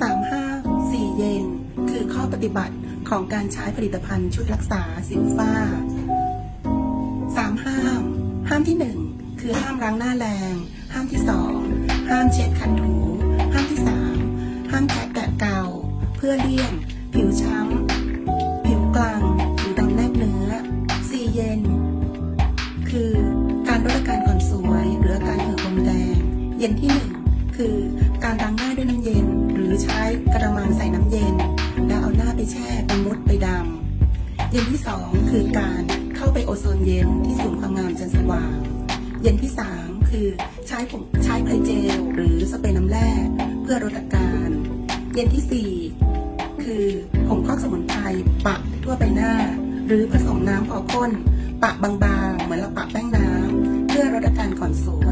3ห้าม4เย็นคือข้อปฏิบัติของการใช้ผลิตภัณฑ์ชุดรักษาสิวฝ้า 3 ห้าม ห้ามที่ 1 คือห้ามล้างหน้าแรง ห้ามที่ 2 ห้ามเช็ดคันถู ห้ามที่ 3 ห้ามแคะแกะเกา เพื่อเลี่ยง ผิวช้ำ ผิวกลางผิวดำแนบเนื้อ 4 เย็นคือการลดอาการก่อนสวย หรืออาการเหือกลมแดง เย็นที่ 1 คือการล้าง เย็นที่2คือการเข้าไปโอโซนเย็นที่ศูนย์ความงามจันทร์สว่าง เย็นที่3คือใช้ผงใช้ไพรเจล หรือสเปรย์น้ำแร่เพื่อลดอาการ เย็นที่4คือผงคอกสมุนไพรปะทั่วใบหน้า หรือผสมน้ำพอข้น ปะบางๆ เหมือนเราปะแป้งน้ำเพื่อลดอาการก่อนสวย